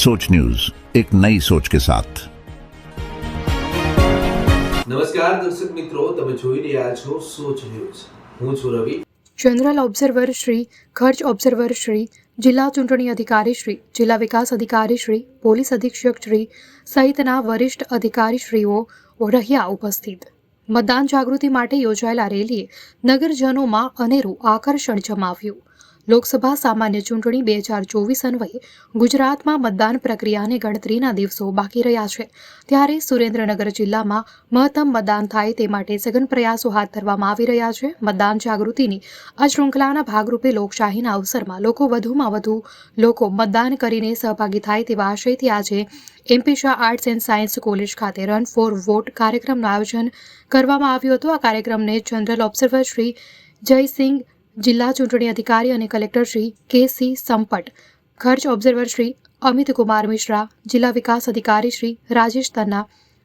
सोच न्यूज एक नई सोच के साथ નમસ્કાર દર્શક મિત્રો તમે જોઈ રહ્યા છો સોચ ન્યૂઝ હું છું રવિ જનરલ ઓબ્ઝર્વર શ્રી ખર્ચ ઓબ્ઝર્વર શ્રી જિલ્લા ચૂંટણી અધિકારી શ્રી જિલ્લા વિકાસ અધિકારી શ્રી પોલીસ અધિક્ષક શ્રી સહિતના વરિષ્ઠ અધિકારીશ્રીઓ રહ્યા ઉપસ્થિત મતદાન જાગૃતિ માટે યોજાયેલા રેલીએ નગરજનોમાં અનેરું આકર્ષણ જમાવ્યું લોકસભા સામાન્ય ચૂંટણી બે હજાર ચોવીસ અન્વયે ગુજરાતમાં મતદાન પ્રક્રિયાને ગણતરીના દિવસો બાકી રહ્યા છે. ત્યારે સુરેન્દ્રનગર જિલ્લામાં મહત્તમ મતદાન થાય તે માટે સઘન પ્રયાસો હાથ ધરવામાં આવી રહ્યા છે. મતદાન જાગૃતિની આ શૃંખલાના ભાગરૂપે લોકશાહીના અવસરમાં લોકો વધુમાં વધુ લોકો મતદાન કરીને સહભાગી થાય તેવા આશયથી આજે MP Shah arts and science college ખાતે રન ફોર વોટ કાર્યક્રમનું આયોજન કરવામાં આવ્યું હતું. આ કાર્યક્રમને જનરલ ઓબ્ઝર્વર શ્રી જયસિંહ જિલ્લા ચૂંટણી અધિકારી અને કલેક્ટર શ્રી કે સી સંપટ, ખર્ચ ઓબ્ઝર્વર શ્રી અમિત કુમાર મિશ્રા, જિલ્લા વિકાસ અધિકારી શ્રી રાજેશ તન્ના,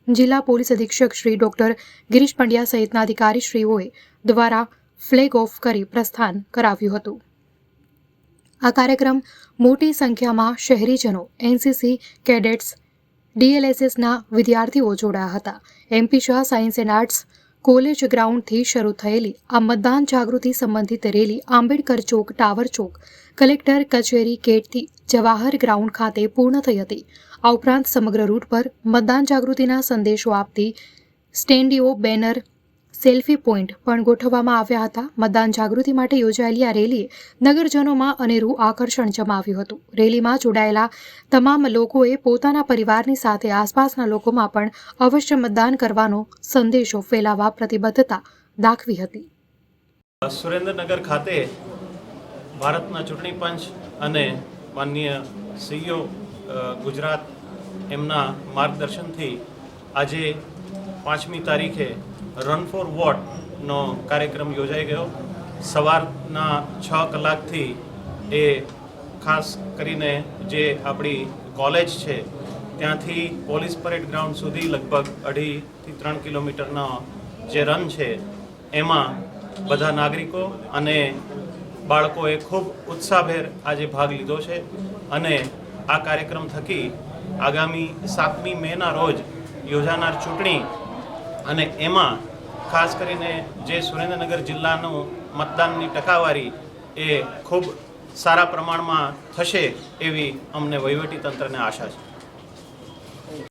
જિલ્લા પોલીસ અધિક્ષક શ્રી ડોક્ટર ગિરીશ પંડ્યા સહિતના અધિકારીશ્રીઓએ દ્વારા ફ્લેગ ઓફ કરી પ્રસ્થાન કરાવ્યું હતું. આ કાર્યક્રમ મોટી સંખ્યામાં શહેરીજનો, એનસીસી કેડેટ્સ, ડીએલએસએસના વિદ્યાર્થીઓ જોડાયા હતા. MP Shah, science and arts college ગ્રાઉન્ડથી શરૂ થયેલી આ મતદાન જાગૃતિ સંબંધિત રેલી આંબેડકર ચોક, ટાવર ચોક, કલેક્ટર કચેરી ગેટથી જવાહર ગ્રાઉન્ડ ખાતે પૂર્ણ થઈ હતી. આ ઉપરાંત સમગ્ર રૂટ પર મતદાન જાગૃતિના સંદેશો આપતી સ્ટેન્ડીઓ, બેનર સેલ્ફી પોઈન્ટ પણ ગોઠવવામાં આવ્યા હતા. મતદાન જાગૃતિ માટે યોજાયેલી આ રેલીએ નગરજનોમાં અનેરું આકર્ષણ જમાવ્યું હતું. રેલીમાં જોડાયેલા તમામ લોકોએ પોતાના પરિવારની સાથે આસપાસના લોકોમાં પણ અવશ્ય મતદાન કરવાનો સંદેશો ફેલાવવા પ્રતિબદ્ધતા દાખવી હતી. સુરેન્દ્રનગર ખાતે ભારતના ચૂંટણી પંચ અને માનનીય સીઈઓ ગુજરાત એમના માર્ગદર્શનથી આજે પાંચમી તારીખે રન ફોર વોટનો કાર્યક્રમ યોજાઈ ગયો. સવારના છ કલાકથી એ ખાસ કરીને જે આપણી કોલેજ છે, ત્યાંથી પોલીસ પરેડ ગ્રાઉન્ડ સુધી લગભગ અઢીથી ત્રણ કિલોમીટરનો જે રન છે, એમાં બધા નાગરિકો અને બાળકોએ ખૂબ ઉત્સાહભેર આજે ભાગ લીધો છે અને આ કાર્યક્રમ થકી આગામી સાતમી મેના રોજ યોજાનાર ચૂંટણી અને એમાં ખાસ કરીને જે સુરેન્દ્રનગર જિલ્લાનું મતદાનની ટકાવારી એ ખૂબ સારા પ્રમાણમાં થશે એવી અમને વહીવટી તંત્રને આશા છે.